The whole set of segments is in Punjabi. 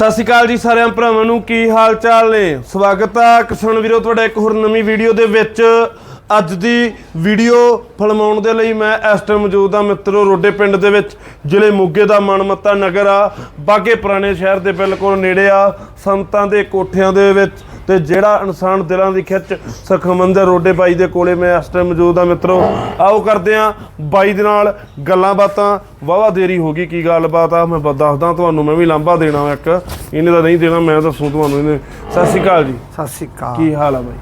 ਸਤਿ ਸ਼੍ਰੀ ਅਕਾਲ ਜੀ ਸਾਰਿਆਂ ਭਰਾਵਾਂ ਨੂੰ, ਕੀ ਹਾਲ ਚਾਲ ਨੇ? ਸਵਾਗਤ ਆ ਕਿਸਾਨ ਵੀਰੋ, ਤੁਹਾਡਾ ਇੱਕ ਹੋਰ ਨਵੀਂ ਵੀਡੀਓ ਦੇ ਵਿੱਚ। ਅੱਜ ਦੀ ਵੀਡੀਓ ਫਲਮਾਉਣ ਦੇ ਲਈ ਮੈਂ ਇਸ ਟਾਈਮ ਮੌਜੂਦ ਹਾਂ ਮਿੱਤਰੋ, ਰੋਡੇ ਪਿੰਡ ਦੇ ਵਿੱਚ, ਜ਼ਿਲ੍ਹੇ ਮੋਗੇ ਦਾ ਮਨਮੱਤਾ ਨਗਰ ਆ। ਬਾਗੇ ਪੁਰਾਣੇ ਸ਼ਹਿਰ ਦੇ ਬਿਲਕੁਲ ਨੇੜੇ ਆ, ਸੰਤਾਂ ਦੇ ਕੋਠਿਆਂ ਦੇ ਵਿੱਚ। ਤੇ ਜਿਹੜਾ ਇਨਸਾਨ ਦਿਲਾਂ ਦੀ ਖਿੱਚ ਸਖਮੰਦਰ ਰੋਡੇ ਬਾਈ ਦੇ ਕੋਲੇ ਮੈਂ ਇਸ ਟਾਈਮ ਮੌਜੂਦ ਆ ਮਿੱਤਰੋ ਆਓ ਕਰਦੇ ਆ ਬਾਈ ਦੇ ਨਾਲ ਗੱਲਾਂ ਬਾਤਾਂ। ਵਾਵਾ ਦੇਰੀ ਹੋ ਗਈ ਕੀ ਗੱਲਬਾਤ ਆ? ਮੈਂ ਦੱਸਦਾ ਤੁਹਾਨੂੰ ਮੈਂ ਵੀ ਲਾਂਭਾ ਦੇਣਾ ਇੱਕ। ਇਹਨੇ ਤਾਂ ਨਹੀਂ ਦੇਣਾ ਮੈਂ ਦੱਸੂ ਤੁਹਾਨੂੰ ਇਹਨੇ। ਸਤਿ ਸ਼੍ਰੀ ਅਕਾਲ ਜੀ। ਸਤਿ ਸ਼੍ਰੀ ਅਕਾਲ। ਕੀ ਹਾਲ ਆ ਬਾਈ?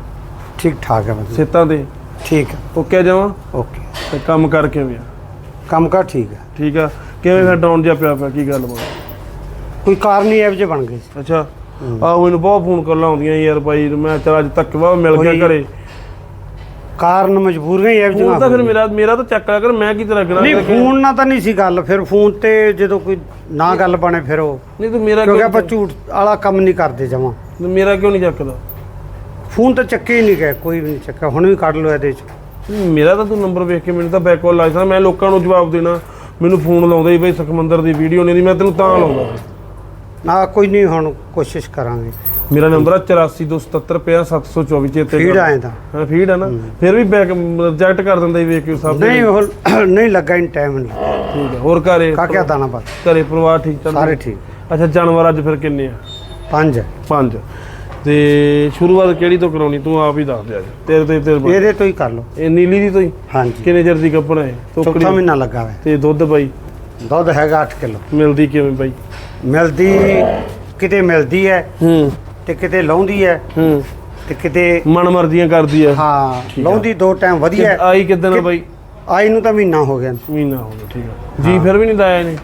ਠੀਕ ਠਾਕ ਹੈ ਵਧੀਆ। ਸਿੱਤਾਂ ਦੇ? ਠੀਕ ਹੈ ਓਕੇ ਜਾਵਾਂ? ਓਕੇ। ਤੇ ਕੰਮ ਕਰ ਕਿਵੇਂ ਆ? ਕੰਮ ਕਰ ਠੀਕ ਹੈ ਠੀਕ ਆ। ਕਿਵੇਂ ਫਿਰ ਡਾਊਨ ਜਿਹਾ ਪਿਆ ਪਿਆ ਕੀ ਗੱਲ ਬਣ ਕੋਈ ਕਾਰ ਨਹੀਂ ਐਵ ਜੇ ਬਣ ਗਈ। ਅੱਛਾ। ਆ ਮੈਨੂੰ ਬਹੁਤ ਫੋਨ ਕਾਲਾਂ ਆਉਂਦੀਆਂ ਯਾਰ ਬਾਈ ਮੈਂ ਚਲ ਅੱਜ ਤੱਕ ਵਾ ਮਿਲ ਗਿਆ ਘਰੇ। ਕਾਰਨ ਮਜਬੂਰੀਆਂ ਹੀ ਐਵ ਜੇ ਫੋਨ ਤਾਂ ਫਿਰ ਮੇਰਾ ਮੇਰਾ ਤਾਂ ਚੱਕ ਲਿਆ ਕਰ ਮੈਂ ਕੀ ਤਰ੍ਹਾਂ ਕਰਾਂ ਨਹੀਂ ਫੋਨ ਨਾਲ ਤਾਂ ਨਹੀਂ ਸੀ ਗੱਲ ਫਿਰ ਫੋਨ ਤੇ ਜਦੋਂ ਕੋਈ ਨਾ ਗੱਲ ਬਣੇ ਫਿਰ ਉਹ। ਨਹੀਂ ਤੂੰ ਮੇਰਾ ਕਿਉਂਕਿ ਕਿਉਂ ਆਪਾਂ ਝੂਠ ਵਾਲਾ ਕੰਮ ਨਹੀਂ ਕਰਦੇ ਜਮਾ। ਮੇਰਾ ਕਿਉਂ ਨਹੀਂ ਚੱਕਦਾ? ਫੋਨ ਤਾਂ ਚੱਕੇ ਹੀ ਨਹੀਂ ਗਏ ਕੋਈ ਵੀ ਨਹੀਂ ਚੱਕਿਆ ਹੁਣ ਵੀ ਕੱਢ ਲਓ ਇਹਦੇ ਚ। ਮੇਰਾ ਤਾਂ ਤੂੰ ਨੰਬਰ ਵੇਖ ਕੇ ਮੈਨੂੰ ਤਾਂ ਬੈਕ ਕਾਲ ਮੈਂ ਲੋਕਾਂ ਨੂੰ ਜਵਾਬ ਦੇਣਾ। ਮੈਨੂੰ ਫੋਨ ਲਾਉਂਦੇ ਹੀ ਬਈ ਸੁਖਮੰਦਰ ਦੀ ਵੀਡੀਓ ਨਹੀਂ ਦੀ ਮੈਂ ਤੈਨੂੰ ਤਾਂ ਲਾਉਂਦਾ। ਨਾ ਕੋਈ ਨਹੀਂ ਹੁਣ ਕੋਸ਼ਿਸ਼ ਕਰਾਂਗੇ। ਮੇਰਾ ਨੰਬਰ ਆ 8427750724 ਚੇਤੇ ਫੀਡ। ਆਏ ਤਾਂ। ਹਾਂ ਫੀਡ ਆ ਨਾ। ਫਿਰ ਵੀ ਬੈਕ ਰਿਜੈਕਟ ਕਰ ਦਿੰਦਾ ਹੀ ਵੇਖ ਕੇ ਸਭ ਨਹੀਂ ਉਹ ਨਹੀਂ ਲੱਗਾ ਇਨ ਟਾਈਮ ਨਹੀਂ। ਠੀਕ ਆ ਹੋਰ ਘਰੇ ਕਾਕਿਆ ਦਾਣਾ ਬਸ ਘਰੇ ਪਰਿਵਾਰ ਠੀਕ ਚੱਲ ਸਾਰੇ ਠੀਕ। ਅੱਛਾ ਜਾਨਵਰ ਅੱਜ ਫਿਰ ਕਿੰਨੇ ਆ? ਪੰਜ। ਪੰਜ। ਤੇ ਸ਼ੁਰੂਆਤ ਕਿਹੜੀ ਤੋਂ ਕਰਾਉਣੀ? ਤੂੰ ਆਪ ਹੀ ਦੱਸ ਦੇ ਅੱਜ। ਤੇਰੇ ਤੇ ਤੇਰੇ ਇਹਦੇ ਤੋਂ ਹੀ ਕਰ ਲਓ। ਇਹ ਨੀਲੀ ਦੀ ਤੋਂ ਹੀ? ਹਾਂਜੀ। ਕਿੰਨੇ ਚਿਰ ਦੀ ਕੱਪੜਾ ਹੈ? ਚੌਥਾ ਮਹੀਨਾ ਲੱਗਾ ਹੋਇਆ। ਤੇ ਦੁੱਧ ਬਾਈ? ਦੁੱਧ ਹੈਗਾ 8 ਕਿਲੋ। ਮਿਲਦੀ ਕਿਵੇਂ ਬਾਈ? ਮਿਲਦੀ ਕਿਤੇ ਮਿਲਦੀ ਹੈ ਹੂੰ। ਤੇ ਕਿਤੇ ਲਾਉਂਦੀ ਹੈ ਹੂੰ। ਤੇ ਕਿਤੇ ਮਨ ਮਰਜ਼ੀਆਂ ਕਰਦੀ ਆ ਹਾਂ ਆ। ਲਾਉਂਦੀ ਦੋ ਟਾਈਮ ਵਧੀਆ ਹੈ। ਆਈ ਕਿਦਾਂ ਆ ਬਾਈ? ਆਈ ਨੂੰ ਤਾਂ ਮਹੀਨਾ ਹੋ ਗਿਆ। ਮਹੀਨਾ ਹੋ ਗਿਆ ਠੀਕ ਆ ਜੀ ਫਿਰ ਵੀ ਨਹੀਂ ਲਾਇਆ ਇਹਨੇ?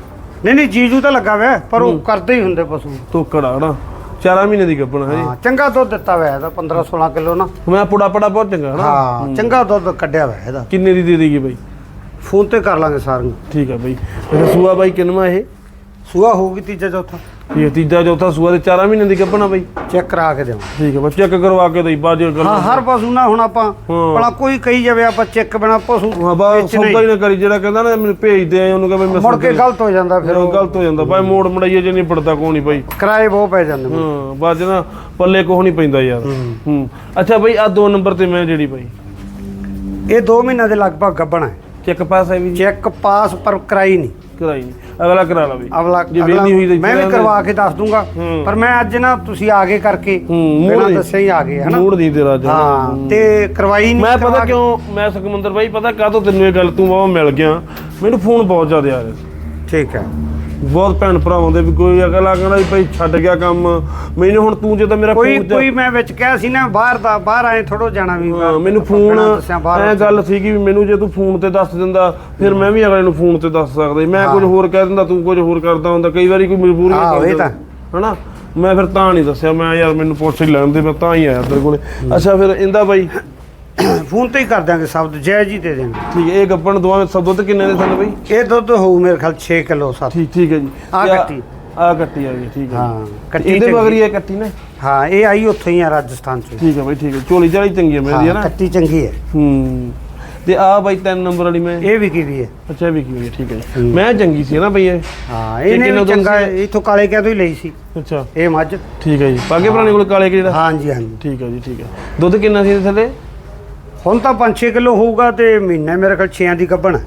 ਨਹੀਂ ਨਹੀਂ ਜੀਜੂ ਤਾਂ ਲੱਗਾ ਹੋਇਆ ਪਰ ਉਹ ਕਰਦੇ ਹੀ ਹੁੰਦੇ ਪਸ਼ੂ। ਤੋਕੜਾ ਹਨਾ ਚਾਰਾਂ ਮਹੀਨੇ ਦੀ ਗੱਪਣਾ ਹੈ ਹਾਂ ਚੰਗਾ ਦੁੱਧ ਦਿੱਤਾ ਹੋਇਆ ਇਹਦਾ 15 16 ਕਿਲੋ ਨਾ। ਮੈਂ ਪੁੜਾ ਪੜਾ ਬਹੁਤ ਚੰਗਾ ਹਨਾ ਹਾਂ। ਚੰਗਾ ਦੁੱਧ ਕੱਢਿਆ ਹੋਇਆ ਇਹਦਾ। ਕਿੰਨੇ ਦੀ ਦੇ ਦੇਗੀ ਬਾਈ? ਫੋਨ ਤੇ ਕਰ ਲਾਂਗੇ ਸਾਰਿਆਂ ਠੀਕ ਆ ਬਾਈ। ਅੱਛਾ ਸੂਆ ਬਾਈ ਕਿੰਨਵਾ ਇਹ? ਸੂਆ ਹੋਊਗੀ ਤੀਜਾ ਚੌਥਾ। ਆ ਤੀਜਾ ਚੌਥਾ ਸੂਆ ਤੇ ਚਾਰਾਂ ਮਹੀਨੇ ਦੀ ਗੱਪਣਾ ਬਾਈ। ਚੈੱਕ ਕਰਾ ਕੇ ਦੇਵਾਂ ਠੀਕ ਆ ਬਸ ਚੈੱਕ ਕਰਵਾ ਕੇ ਦਈ ਚ ਗੱਲ ਹਾਂ ਹਰ ਪਸ਼ੂ ਨਾ ਹੁਣ ਆਪਾਂ ਹਾਂ। ਭਲਾ ਕੋਈ ਕਹੀ ਜਾਵੇ ਆਪਾਂ ਚੈੱਕ ਬਿਨਾ ਪਸ਼ੂ ਹਾਂ ਬਾ ਵਿੱਚ ਸੌਦਾ ਹੀ ਨਾ ਕਰੀ ਜਿਹੜਾ ਕਹਿੰਦਾ ਨਾ ਮੈਨੂੰ ਭੇਜ ਦੇ ਉਹਨੂੰ ਕਹੇ ਮੈਂ ਮੁੜ ਕੇ ਗਲਤ ਹੋ ਜਾਂਦਾ ਫਿਰ ਫਿਰ ਉਹ। ਗਲਤ ਹੋ ਜਾਂਦਾ। ਭਾਈ ਮੋੜ ਮੜਾਈਏ ਜੇ ਨਹੀਂ ਪੜਦਾ ਕੋ ਨਹੀਂ ਬਾਈ। ਕਿਰਾਏ ਬਹੁਤ ਪੈ ਜਾਂਦੇ। ਹਾਂ 'ਚ ਨਾ ਪੱਲੇ ਕੋਹ ਨਹੀਂ ਪੈਂਦਾ ਯਾਰ। ਹੂੰ। ਅੱਛਾ ਬਾਈ ਆ ਦੋ ਨੰਬਰ ਤੇ ਮੈਂ ਜਿਹੜੀ ਬਾਈ। ਇਹ 2 ਮਹੀਨਿਆਂ ਦੇ ਲਗਭਗ ਗੱਬਣਾ ਹੈ। ਚੈੱਕ ਪਾਸ ਹੈ ਵੀ ਚੈੱਕ ਪਾਸ ਪਰ ਕਰਾਈ ਨਹੀਂ। ਕਰਾਈ ਨਹੀਂ। ਅਗਲਾ ਕਰਾ ਲਾ ਬਈ ਅਗਲਾ ਜੇ ਅਗਲਾ- ਵੇਲੀ ਹੋਈ ਤਾਂ ਮੈਂ ਵੀ ਕਰਵਾ ਕੇ ਦੱਸ ਦੂੰਗਾ। ਹੂੰ। ਪਰ ਮੈਂ ਅੱਜ ਨਾ ਤੁਸੀਂ ਆਗੇ ਕਰਕੇ ਹੂੰ, ਮੂਡ ਬਿਨਾਂ ਦੀ- ਦੱਸਿਆ ਹੀ ਆ ਗਏ ਹਨਾ? ਮੂਡ ਦੀ ਤੇਰਾ ਅੱਜ। ਹਾਂ ਤੇ ਕਰਵਾਈ ਨਹੀਂ ਮੈਂ ਕਰਵਾ ਪਤਾ ਕੇ- ਕਿਉਂ ਮੈਂ ਸੁਖਮੰਦਰ ਬਾਈ ਪਤਾ ਕਾਹਤੋਂ ਤੈਨੂੰ ਇਹ ਗੱਲ ਤੂੰ ਬਾਬਾ ਮਿਲ ਗਿਆ? ਮੈਨੂੰ ਫੋਨ ਬਹੁਤ ਜ਼ਿਆਦਾ ਆ ਰਹੇ ਸੀ। ਠੀਕ ਹੈ। ਬਹੁਤ ਭੈਣ ਭਰਾ ਆਉਂਦੇ ਵੀ ਕੋਈ ਅਗਲਾ ਕਹਿੰਦਾ ਵੀ ਭਾਈ ਛੱਡ ਗਿਆ ਕੰਮ। ਮੈਨੂੰ ਹੁਣ ਤੂੰ ਜੇ ਤਾਂ ਮੇਰਾ ਕੋਈ ਫੋਨ ਕੋਈ ਮੈਂ ਵਿੱਚ ਕਿਹਾ ਸੀ ਨਾ ਬਾਹਰ ਦਾ ਬਾਹਰ ਆਏ ਥੋੜੋ ਜਾਣਾ ਵੀ ਹਾਂ, ਮੈਨੂੰ ਫੋਨ ਐ ਗੱਲ ਸੀਗੀ ਵੀ ਮੈਨੂੰ ਜੇ ਤੂੰ ਫੋਨ ਤੇ ਦੱਸ ਦਿੰਦਾ ਫਿਰ ਮੈਂ ਵੀ ਅਗਲੇ ਨੂੰ ਫੋਨ ਤੇ ਦੱਸ ਸਕਦਾ ਸੀ। ਮੈਂ ਕੁਝ ਹੋਰ ਕਹਿ ਦਿੰਦਾ ਤੂੰ ਕੁਝ ਹੋਰ ਕਰਦਾ ਹੁੰਦਾ ਕਈ ਵਾਰੀ ਕੋਈ ਮਜਬੂਰੀ ਹਾਂ, ਇਹ ਤਾਂ। ਹਨਾ? ਮੈਂ ਫਿਰ ਤਾਂ ਨਹੀਂ ਦੱਸਿਆ ਮੈਂ ਯਾਰ ਮੈਨੂੰ ਪੁੱਛ ਹੀ ਲੈਣ ਦੇ ਮੈਂ ਤਾਂ ਹੀ ਆਇਆ ਤੇਰੇ ਕੋਲੇ। ਅੱਛਾ ਫਿਰ ਇੰਦਾ ਬਾਈ ਫੋਨ ਤੇ ਹੀ ਕਰ ਦਿਆਂਗੇ ਸ਼ਬਦ ਜੈ ਜੀ ਦੇ ਦੇਣ। ਠੀਕ ਹੈ ਇਹ ਗੱਪਣ ਦੋਵਾਂ ਸਭ ਦੁੱਧ ਕਿੰਨੇ ਦੇ ਸਨ ਬਾਈ? ਇਹ ਦੁੱਧ ਹੋਊ ਮੇਰੇ ਖਿਆਲ 6 ਕਿਲੋ 7 ਠੀਕ ਠੀਕ ਹੈ ਜੀ। ਆਹ ਤੇ ਆ- ਕੱਟੀ। ਕੱਟੀ ਆ ਗਈ ਠੀਕ ਹੈ ਹਾਂ ਕੱਟੀ ਕੱਟੀ ਇਹਦੇ ਚੰਗੀ- ਮਗਰੀ ਇਹ ਕੱਟੀ ਨਾ? ਹਾਂ ਇਹ ਆਈ ਉੱਥੋਂ ਹੀ ਆ ਰਾਜਸਥਾਨ ਚ। ਠੀਕ ਹੈ ਬਾਈ ਠੀਕ ਹੈ। ਝੋਲੀ ਚਾਲੀ ਚੰਗੀ ਹੈ ਮੇਰੀ ਹੈ ਹਾਂ ਨਾ? ਕੱਟੀ ਚੰਗੀ ਹੈ। ਹੂੰ। ਤੇ ਆ ਬਾਈ ਤਿੰਨ ਨੰਬਰ ਵਾਲੀ ਮੈਂ ਇਹ ਵੀ ਕੀ ਵੀ ਹੈ। ਅੱਛਾ ਵੀ ਕੀ ਠੀਕ ਹੈ ਜੀ। ਮੈਂ ਚੰਗੀ ਸੀ ਨਾ ਬਈ ਇਹ। ਹਾਂ ਇਹ ਇਹਨੇ ਕਿੰਨਾ ਵੀ ਦੁੱਧ ਚੰਗਾ ਸੀ? ਇਥੋਂ ਕਾਲੇ ਕਿਆ ਤੋਂ ਹੀ ਲਈ ਸੀ। ਅੱਛਾ। ਇਹ ਮੱਝ। ਠੀਕ ਹੈ ਜੀ। ਪਾਗੇ ਪੁਰਾਣੇ ਕੋਲ ਕਾਲੇ ਕਿਹੜਾ ਹਾਂਜੀ ਹਾਂਜੀ ਠੀਕ ਹੈ ਜੀ ਠੀਕ ਹੈ। ਦੁੱਧ ਕਿੰਨਾ ਸੀ ਇਹਦੇ ਥੱਲੇ? ਹੁਣ ਤਾਂ 5-6 ਕਿਲੋ ਹੋਊਗਾ ਤੇ ਮਹੀਨੇ ਮੇਰੇ ਖਿਆਲ 6 ਦੀ ਗੱਭਣ ਹੈ।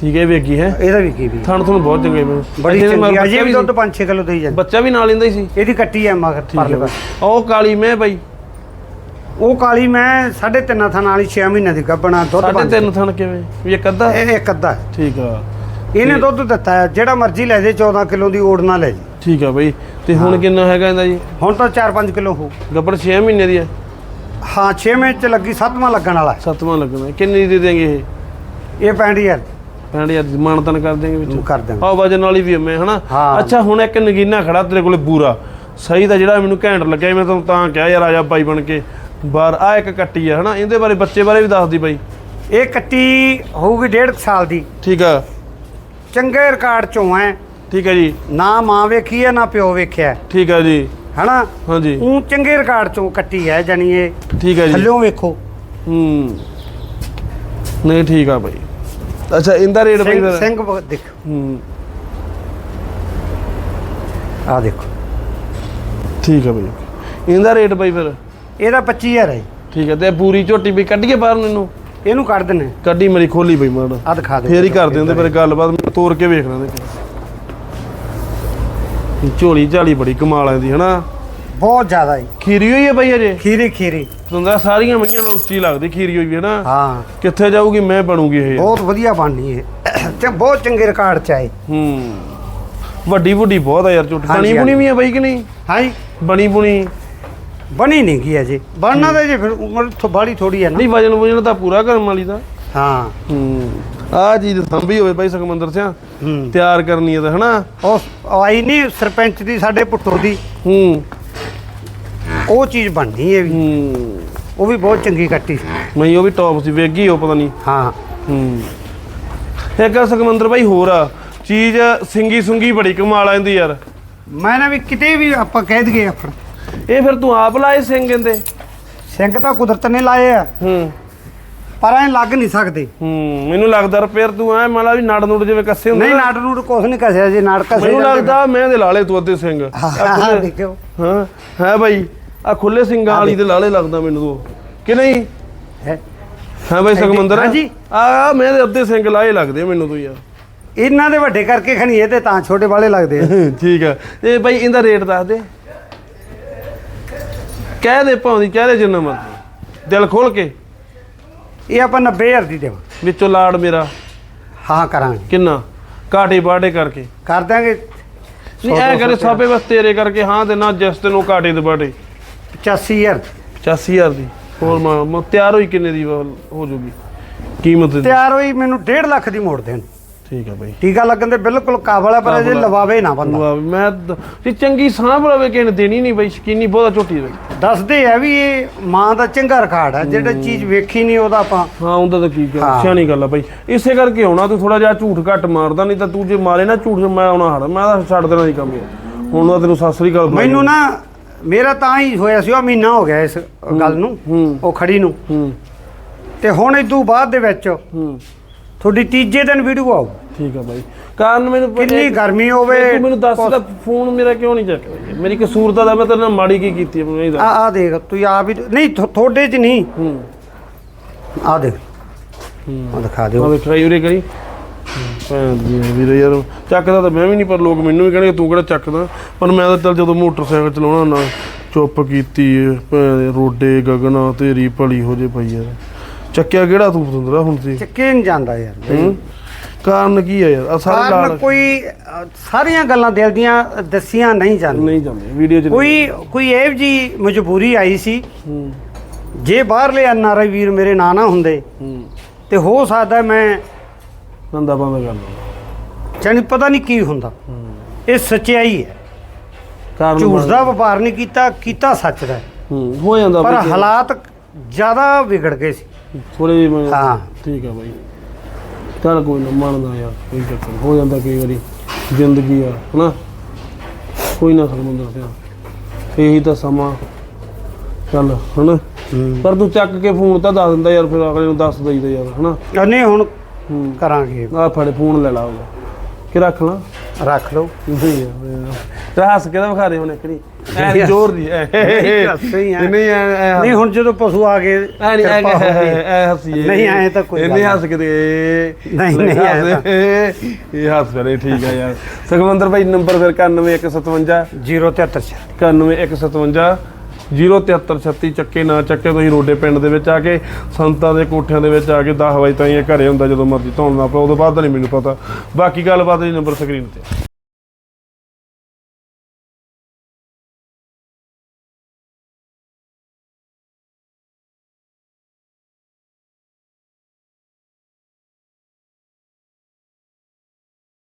ਠੀਕ ਹੈ ਵੇਗੀ ਹੈ। ਇਹਦਾ ਵੀ ਕੀ ਵੀ ਹੈ। ਥਣ ਤੁਹਾਨੂੰ ਬਹੁਤ ਚੰਗੇ ਬੜੀ ਚੰਗੀ ਹੈ ਅਜੇ ਵੀ ਦੁੱਧ ਸੀ? 5-6 ਕਿਲੋ ਦੇਈ ਜਾਂਦੀ। ਬੱਚਾ ਵੀ ਨਾਲ ਲੈਂਦਾ ਹੀ ਸੀ। ਇਹਦੀ ਕੱਟੀ ਹੈ ਮਗਰ ਠੀਕ ਪਰਲੇ ਹੈ ਪਾਸੇ। ਉਹ ਕਾਲੀ ਮੈਂ ਬਾਈ। ਉਹ ਕਾਲੀ ਮੈਂ 3.5 ਥਾਂ ਨਾਲ ਹੀ 6 ਮਹੀਨੇ ਦੀ ਗੱਭਣਾ ਦੁੱਧ ਸਾਢੇ ਬੰਦ ਤਿੰਨ ਥਣ ਕਿਵੇਂ? ਵੀ ਇੱਕ ਅੱਧਾ? ਇਹ ਇੱਕ ਅੱਧਾ ਹੈ। ਠੀਕ ਆ। ਇਹਨੇ ਦੁੱਧ ਦਿੱਤਾ ਹੈ ਜਿਹੜਾ ਮਰਜ਼ੀ ਲੈ ਜੇ 14 ਕਿਲੋ ਦੀ ਓੜ ਨਾ ਲੈ ਜੇ। ਠੀਕ ਆ ਬਾਈ। ਤੇ ਹੁਣ ਕਿੰਨਾ ਹੈਗਾ ਇਹਦਾ ਜੀ? ਹੁਣ ਤਾਂ 4-5 ਕਿਲੋ ਹੋ ਗੱਪੜ 6 ਮਹੀਨੇ ਦੀ ਹੈ। ਹਾਂ 6 ਮਹੀਨੇ ਚ ਲੱਗੀ 7ਵਾਂ ਲੱਗਣ ਵਾਲਾ ਹੈ। ਸੱਤਵਾਂ ਲੱਗਣਾ ਕਿੰਨੀ ਦੀ ਦੇਂਗੇ ਇਹ? ਇਹ 65000 ਪੈਂਡ ਯਾਰ ਮਾਨਤਨ ਕਰ ਦੇਂਗੇ ਵਿੱਚ? ਕਰ ਦਾਂਗੇ ਆ ਵਜਨ ਵਾਲੀ ਵੀ ਐ ਮੈਂ ਹਨਾ? ਹਾਂ। ਅੱਛਾ ਹੁਣ ਇੱਕ ਨਗੀਨਾ ਖੜਾ ਤੇਰੇ ਕੋਲੇ ਬੂਰਾ। ਸਹੀ ਦਾ ਜਿਹੜਾ ਮੈਨੂੰ ਘੈਂਟ ਲੱਗਿਆ ਮੈਂ ਤੈਨੂੰ ਤਾਂ ਕਿਹਾ ਯਾਰ ਆਜਾ ਬਾਈ ਬਣ ਕੇ। ਬਾਹਰ ਆ ਇੱਕ ਕੱਟੀ ਆ ਹਨਾ? ਇਹਦੇ ਬਾਰੇ ਬੱਚੇ ਬਾਰੇ ਵੀ ਦੱਸ ਦੀ ਬਾਈ। ਇਹ ਕੱਟੀ ਹੋਊਗੀ 1.5 ਸਾਲ ਦੀ। ਠੀਕ ਆ। ਚੰਗੇ ਰਿਕਾਰਡ ਚੋਂ ਹੈ। ਠੀਕ ਹੈ ਜੀ। ਨਾ ਮਾਂ ਵੇਖੀ ਹੈ ਨਾ ਪਿਓ ਵੇਖਿਆ ਹੈ। ਠੀਕ ਹੈ ਜੀ। ਹਨਾ? ਹਾਂਜੀ। ਉਹ ਚੰਗੇ ਰਿਕਾਰਡ ਚੋਂ ਕੱਟੀ ਹੈ ਜਾਨੀ ਇਹ। ਠੀਕ ਹੈ ਜੀ। ਥੱਲਿਓਂ ਵੇਖੋ। ਹੂੰ। ਨਹੀਂ ਠੀਕ ਆ ਬਾਈ। ਅੱਛਾ ਇਹਦਾ ਰੇਟ ਬਾਈ ਸਿੰਘ ਸਿੰਘ ਦੇਖ। ਹੂੰ। ਆ ਦੇਖੋ। ਠੀਕ ਹੈ ਬਈ। ਇਹਦਾ ਰੇਟ ਬਈ ਫਿਰ? ਇਹਦਾ 25000 ਹੈ। ਠੀਕ ਹੈ ਤੇ ਪੂਰੀ ਝੋਟੀ ਵੀ ਕੱਢੀਏ ਬਾਹਰ ਨੂੰ ਇਹਨੂੰ? ਇਹਨੂੰ ਕੱਢ ਦਿੰਨੇ ਕੱਢੀ ਮੇਰੀ ਖੋਲੀ ਬਈ ਮਾੜਾ। ਆ ਦਿਖਾ ਦੇ ਫੇਰ ਹੀ ਕਰਦੇ ਹੁੰਦੇ ਫਿਰ ਗੱਲਬਾਤ ਤੋੜ ਕੇ ਵੇਖ ਲਾਂਦੇ। ਝੋਲੀ ਝਾਲੀ ਬੜੀ ਕਮਾਲ ਆਂਦੀ ਹਨਾ? ਬਹੁਤ ਜ਼ਿਆਦਾ ਜੀ। ਖੀਰੀ ਹੋਈ ਹੈ ਬਈ ਅਜੇ ਖੀਰੀ ਖੀਰੀ। ਤੁੰਦਾ ਸਾਰੀਆਂ ਮਈਆਂ ਨਾਲ ਉੱਚੀ ਲੱਗਦੀ ਖੀਰੀ ਹੋਈ ਵੀ ਹਨਾ? ਹਾਂ। ਕਿੱਥੇ ਜਾਊਗੀ ਮੈਂ ਬਣੂਗੀ ਇਹ। ਬਹੁਤ ਵਧੀਆ ਬਣਨੀ ਹੈ ਤੇ ਬਹੁਤ ਚੰਗੇ ਰਿਕਾਰਡ ਚ ਆਏ ਹੂੰ। ਵੱਡੀ ਵੱਡੀ ਬਹੁਤ ਆ ਯਾਰ ਹਾਂਜੀ, ਬਣੀ ਬੁਣੀ। ਵੀ ਆ ਬਈ ਕਿ ਨਹੀਂ? ਹਾਂਜੀ। ਬਣੀ ਬੁਣੀ। ਬਣੀ ਨਹੀਂ ਗਈ ਅਜੇ। ਬਣਨਾ ਤਾਂ ਜੇ ਫਿਰ ਉਮਰ ਬਾੜੀ ਥੋੜੀ ਹੈ ਨਾ। ਨਹੀਂ ਵਜਨ ਵਜਨ ਤਾਂ ਪੂਰਾ ਕਰਨ ਵਾਲੀ ਦਾ ਹਾਂ। ਹੂੰ। ਆ ਚੀਜ਼ ਸੰਭੀ ਹੋਵੇ ਬਾਈ ਸੁਖਮੰਦਰ ਸਿਆ। ਹੂੰ। ਤਿਆਰ ਕਰਨੀ ਹੈ ਤਾਂ ਹਨਾ? ਉਹ ਆਈ ਨਹੀਂ ਸਰਪੰਚ ਦੀ ਸਾਡੇ ਪੁੱਟੋ ਦੀ। ਹੂੰ। ਉਹ ਚੀਜ਼ ਬਣਨੀ ਹੈ ਵੀ। ਹੂੰ। ਉਹ ਵੀ ਬਹੁਤ ਚੰਗੀ ਕੱਟੀ ਮੈਂ ਉਹ ਵੀ ਟੌਪ ਸੀ ਵੇਗੀ ਉਹ ਪਤਾ ਨਹੀਂ ਹਾਂ। ਹੂੰ। ਇੱਕ ਆ ਸੁਖਮੰਦਰ ਬਾਈ ਹੋਰ ਆ ਚੀਜ਼ ਸਿੰਗੀ ਸੁੰਗੀ ਬੜੀ ਕਮਾਲ ਆਂਦੀ ਯਾਰ। ਮੈਂ ਨਾ ਵੀ ਕਿਤੇ ਵੀ ਆਪਾਂ ਕਹਿ ਦਈਏ ਆਪਣ ਇਹ ਫਿਰ ਤੂੰ ਆਪ ਲਾਏ ਸਿੰਘ ਕਹਿੰਦੇ ਸਿੰਘ ਤਾਂ ਕੁਦਰਤ ਨੇ ਲਾਏ ਆ। ਹੂੰ। ਪਰ ਐ ਲੱਗ ਨਹੀਂ ਸਕਦੇ। ਹੂੰ ਮੈਨੂੰ ਲੱਗਦਾ ਰਿਪੇਅਰ ਤੂੰ ਐ ਮਤਲਬ ਵੀ ਨੜ ਨੂੜ ਜਿਵੇਂ ਕੱਸੇ ਹੁੰਦੇ ਨਹੀਂ। ਨਾਟ ਨੂਟ ਕੁਛ ਨਹੀਂ ਕਸਿਆ ਜੀ ਨਾਟ ਕਸੇ ਮੈਨੂੰ ਲੱਗਦਾ ਮੈਂ ਦੇ ਲਾਲੇ ਤੂੰ ਅੱਧੇ ਸਿੰਘ। ਹਾਂ ਦੇਖਿਓ। ਹਾਂ ਹੈ ਬਾਈ। ਆ ਖੁੱਲੇ ਸਿੰਘਾਂ ਵਾਲੀ ਦੇ ਲਾਲੇ ਲੱਗਦਾ ਮੈਨੂੰ ਤੂੰ। ਕਿ ਨਹੀਂ? ਹੈ। ਹੈ ਬਾਈ ਸੁਖਮੰਦਰ। ਹਾਂਜੀ। ਆ ਮੈਂ ਦੇ ਅੱਧੇ ਸਿੰਘ ਲਾਏ ਲੱਗਦੇ ਮੈਨੂੰ ਤੂੰ ਯਾਰ। ਇਹਨਾਂ ਦੇ ਵੱਡੇ ਕਰਕੇ ਖਣੀ ਇਹ ਤੇ ਤਾਂ ਛੋਟੇ ਵਾਲੇ ਲੱਗਦੇ ਆ। ਠੀਕ ਆ। ਤੇ ਬਾਈ ਇਹਦਾ ਰੇਟ ਦੱਸ ਦੇ। ਕਹਿ ਦੇ ਭਾਉਂਦੀ ਕਹਿ ਦੇ ਜਿੰਨਾ ਮਰਜ਼ੀ। ਦਿਲ ਖੋਲ ਕੇ। ਇਹ ਆਪਾਂ 90000 ਦੀ ਦੇਵਾਂ। ਵਿੱਚੋਂ ਲਾੜ ਮੇਰਾ। ਹਾਂ ਕਰਾਂਗੇ। ਕਿੰਨਾ? ਕਾਟੇ ਬਾੜੇ ਕਰਕੇ। ਕਰ ਦਾਂਗੇ। ਨਹੀਂ ਐ ਕਰੇ ਸਾਬੇ ਬਸ ਤੇਰੇ ਕਰਕੇ ਹਾਂ ਤੇ ਨਾ ਜਿਸ ਤੈਨੂੰ ਕਾਟੇ ਦੇ ਬਾੜੇ 85000 85000 ਦੀ। ਹੋਰ ਮੈਂ ਤਿਆਰ ਹੋਈ ਕਿੰਨੇ ਦੀ ਹੋ ਜੂਗੀ? ਕੀਮਤ ਦੀ ਤਿਆਰ ਹੋਈ ਮੈਨੂੰ 1.5 ਲੱਖ ਦੀ ਮੋੜ ਦੇਣ। ਠੀਕ ਆ ਬਾਈ। ਟੀਕਾ ਲੱਗਣ ਦੇ ਬਿਲਕੁਲ ਕਾਬਲ ਹੈ ਪਰ ਆ। ਲਵਾਵੇ ਨਾ ਬੰਦਾ। ਵਾਹ, ਮੈਂ ਦ- ਤੇ ਚੰਗੀ ਸਾਂਭ ਲਵੇ ਨੇ ਦੇਣੀ ਨਹੀਂ ਬਾਈ ਸ਼ਕੀਨੀ ਬਹੁਤਾ ਝੋਟੀ ਬਾਈ। ਦੱਸਦੇ ਆ ਵੀ ਇਹ ਮਾਂ ਦਾ ਚੰਗਾ ਰਿਕਾਰਡ ਹੈ ਜਿਹੜਾ ਚੀਜ਼ ਵੇਖੀ ਨਹੀਂ ਉਹਦਾ ਆਪਾਂ। ਹਾਂ ਉਹਦਾ ਤਾਂ ਕੀ ਗੱਲ ਹਾਂ। ਸਿਆਣੀ ਗੱਲ ਆ ਬਾਈ। ਇਸੇ ਕਰਕੇ ਆਉਣਾ ਤੂੰ ਥੋੜਾ ਜਿਹਾ ਝੂਠ ਘੱਟ ਮਾਰਦਾ ਨਹੀਂ ਤਾਂ ਤੂੰ ਜੇ ਮਾਰੇ ਨਾ ਝੂਠ ਮੈਂ ਆਉਣਾ ਹੜ ਮੈਂ ਤਾਂ ਛੱਡ ਦੇਣਾ ਹੀ ਕੰਮ ਹੁਣ ਤਾਂ ਤੈਨੂੰ ਸਤਿ ਸ੍ਰੀ ਅਕਾਲ ਬੁਲਾ ਮੈਨੂੰ ਨਾ ਮੇਰਾ ਤਾਂ ਹੀ ਹੋਇਆ ਸੀ ਉਹ ਮਹੀਨਾ ਹੋ ਗਿਆ ਇਸ ਗੱਲ ਨੂੰ ਹੂੰ। ਉਹ ਖੜੀ ਨੂੰ। ਹੂੰ। ਤੇ ਹੁਣ ਇਦੋਂ ਬਾਅਦ ਦੇ ਵਿੱਚ ਹੂੰ। ਤੁਹਾਡੀ ਤੀਜੇ ਦਿਨ ਵੀਡੀਓ ਆਊ। ਠੀਕ ਆ ਬਾਈ। ਕਾਰਨ ਮੈਨੂੰ ਕਿੰਨੀ ਗਰਮੀ ਹੋਵੇ ਤੂੰ ਮੈਨੂੰ ਦੱਸ ਦਾ ਫੋਨ ਮੇਰਾ ਕਿਉਂ ਨਹੀਂ ਚੱਕਦਾ ਮੇਰੀ ਕਸੂਰ ਤਾਂ ਦਾ ਮੈਂ ਤੇਰੇ ਨਾਲ ਮਾੜੀ ਕੀ ਕੀਤੀ ਮੈਨੂੰ ਨਹੀਂ ਆ ਦੱਸ ਆ ਦੇਖ ਤੂੰ ਆਪ ਹੀ ਨਹੀਂ ਤੁਹਾਡੇ 'ਚ ਨਹੀਂ। ਹੂੰ। ਆ ਦੇਖ। ਆ ਦਿਖਾ ਦਿਓ। ਵੇਖ ਰਾਈ ਉਰੇ ਕਰੀ। ਵੀਰੇ ਯਾਰ ਚੱਕਦਾ ਤਾਂ ਮੈਂ ਵੀ ਨਹੀਂ ਪਰ ਲੋਕ ਮੈਨੂੰ ਵੀ ਕਹਿਣਗੇ ਤੂੰ ਕਿਹੜਾ ਚੱਕਦਾ? ਪਰ ਮੈਂ ਤਾਂ ਚੱਲ ਜਦੋਂ ਮੋਟਰਸਾਈਕਲ ਚਲਾਉਣਾ ਨਾ ਚੁੱਪ ਕੀਤੀ ਰੋਡੇ ਗਗਨਾ ਤੇਰੀ ਭਲੀ ਹੋ ਜੇ ਪਈ ਯਾਰ ਚੱਕਿਆ ਕਿਹੜਾ ਤੂੰ ਪਤੰਦਰਾ ਹੁਣ ਸੀ ਚੱਕੇ ਨਹੀਂ ਜਾਂਦਾ ਯਾਰ ਹੂੰ? ਕਾਰਨ ਕੀ ਆ ਯਾਰ? ਆ ਸਾਰੇ ਕਾਰਨ ਲਾਲ ਕੋਈ ਅ, ਸਾਰੀਆਂ ਗੱਲਾਂ ਦਿਲ ਦੀਆਂ ਦੱਸੀਆਂ ਨਹੀਂ ਜਾਂਦੀਆਂ। ਨਹੀਂ ਜਾਂਦੇ ਵੀਡੀਓ ਚ ਨਹੀਂ। ਕੋਈ ਕੋਈ ਇਹ ਜੀ ਮਜਬੂਰੀ ਆਈ ਸੀ। ਹੂੰ। ਜੇ ਬਾਹਰਲੇ ਐਨਆਰਆਈ ਵੀਰ ਮੇਰੇ ਨਾਂ ਨਾ ਹੁੰਦੇ ਹੂੰ। ਤੇ ਹੋ ਸਕਦਾ ਮੈਂ ਨੰਦਾ ਬੰਦ ਕਰ ਲਓ ਜਾਣੀ ਪਤਾ ਨਹੀਂ ਕੀ ਹੁੰਦਾ। ਇਹ ਸੱਚਾਈ ਹੈ। ਕਾਰਨ ਝੂਠ ਦਾ ਵਪਾਰ ਨਹੀਂ ਕੀਤਾ ਕੀਤਾ ਸੱਚ ਦਾ। ਹੈ। ਹੂੰ ਹੋ ਜਾਂਦਾ ਪਰ ਹਾਲਾਤ ਜ਼ਿਆਦਾ ਵਿਗੜ ਗਏ ਸੀ। ਥੋੜੇ ਜਿਹੇ ਹਾਂ। ਠੀਕ ਆ ਬਾਈ। ਚੱਲ ਕੋਈ ਨਾ ਮੰਨਦਾ ਯਾਰ ਕੋਈ ਚੱਕਰ। ਹੋ ਜਾਂਦਾ ਕਈ ਵਾਰੀ ਜ਼ਿੰਦਗੀ ਆ ਹਨਾ? ਕੋਈ ਨਾ ਸਮੁੰਦਰ ਸਿਆ ਇਹੀ ਤਾਂ ਸਮਾਂ। ਚੱਲ ਹਨਾ? ਪਰ ਤੂੰ ਚੱਕ ਕੇ ਫੋਨ ਤਾਂ ਦੱਸ ਦਿੰਦਾ ਯਾਰ ਫਿਰ ਅਗਲੇ ਨੂੰ ਦੱਸ ਦਈਦਾ ਯਾਰ ਹਨਾ? ਉਹਨੇ ਹੁਣ ਕਰਾਂਗੇ। ਆ ਫੜ ਫੋਨ ਲੈ ਲਾ ਉਹਦਾ। ਕਿ ਰੱਖ ਲਾ। ਰੱਖ ਲਓ। ਨਹੀਂ ਤੇ ਹੱਸ ਕੇ ਤਾਂ ਵਿਖਾ ਦੇ ਹੁਣ ਇੱਕ ਨਹੀਂ? ਐ ਜ਼ੋਰ ਦੀ ਐ। ਨਹੀਂ ਐ। ਨਹੀਂ ਹੁਣ ਜਦੋਂ ਪਸ਼ੂ ਆ ਗਏ ਐ ਨਹੀਂ ਐ। ਐ ਹੱਸੀਏ ਨਹੀਂ, ਐਂ ਤਾਂ ਕੋਈ ਗੱਲ ਹੱਸ ਕੇ ਦੇ। ਨਹੀਂ, ਨਹੀਂ, ਇਹ ਹੱਸ ਕਰੇ ਠੀਕ ਆ ਯਾਰ। ਸੁਖਮੰਦਰ ਭਾਈ ਨੰਬਰ ਫਿਰ 9157 073 9157 07336 ਚੱਕੇ ਨਾ ਚੱਕੇ ਤੁਸੀਂ ਰੋਡੇ ਪਿੰਡ ਦੇ ਵਿੱਚ ਆ ਕੇ, ਸੰਤਾਂ ਦੇ ਕੋਠਿਆਂ ਦੇ ਵਿੱਚ ਆ ਕੇ 10 ਵਜੇ ਤਾਈਂ ਇਹ ਘਰੇ ਹੁੰਦਾ ਜਦੋਂ ਮਰਜ਼ੀ ਧੌਣ ਨਾ ਪਓ ਉਦੋਂ ਬਾਅਦ ਦਾ ਨਹੀਂ ਮੈਨੂੰ ਪਤਾ। ਬਾਕੀ ਗੱਲਬਾਤ ਜੀ ਨੰਬਰ ਸਕਰੀਨ ਤੇ।